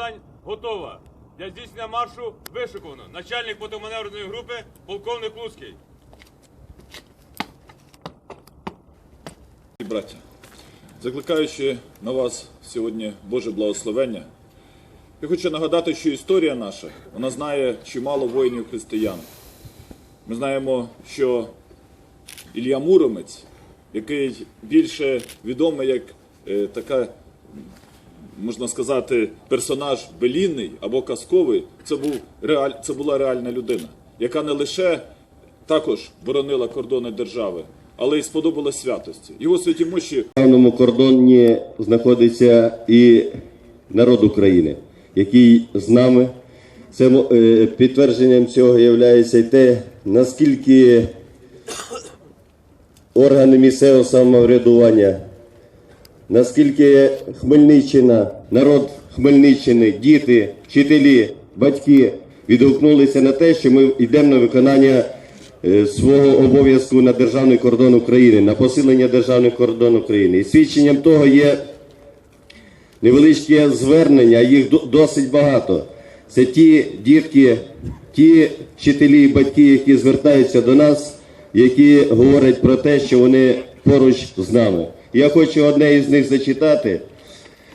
завдань готова. Для здійснення маршу вишиковано. Начальник мотоманевреної групи полковник Луцький. Браття, закликаючи на вас сьогодні Боже благословення, я хочу нагадати, що історія наша вона знає чимало воїнів християн. Ми знаємо, що Ілля Муромець, який більше відомий як е, така, можна сказати, персонаж белінний або казковий, це, був реаль, це була реальна людина, яка не лише також боронила кордони держави, але й сподобалась святості. Його святі мощі державному кордоні знаходиться і народ України, який з нами. Це е, підтвердженням цього є і те, наскільки органи місцевого самоврядування, наскільки Хмельниччина, народ Хмельниччини, діти, вчителі, батьки відгукнулися на те, що ми йдемо на виконання е, свого обов'язку на державний кордон України, на посилення державного кордону України. І свідченням того є невеличкі звернення, їх досить багато. Це ті дітки, ті вчителі і батьки, які звертаються до нас, які говорять про те, що вони поруч з нами. Я хочу одне із них зачитати.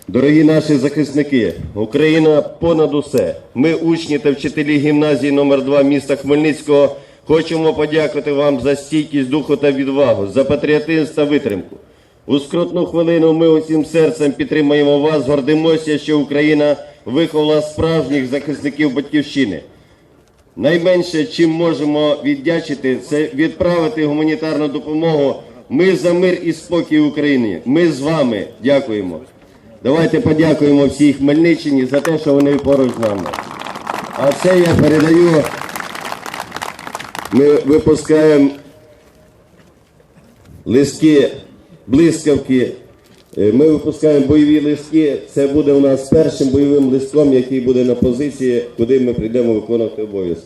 Дорогі наші захисники, Україна понад усе. Ми, учні та вчителі гімназії номер 2 міста Хмельницького, хочемо подякувати вам за стійкість духу та відвагу, за патріотизм та витримку. У скрутну хвилину ми усім серцем підтримуємо вас, гордимося, що Україна виховала справжніх захисників батьківщини. Найменше, чим можемо віддячити, це відправити гуманітарну допомогу. Ми за мир і спокій в Україні. Ми з вами дякуємо. Давайте подякуємо всій Хмельниччині за те, що вони поруч з нами. А це я передаю. Ми випускаємо листки, блискавки. Е, Ми випускаємо бойові листки. Це буде у нас першим бойовим листком, який буде на позиції, куди ми прийдемо виконувати обов'язки.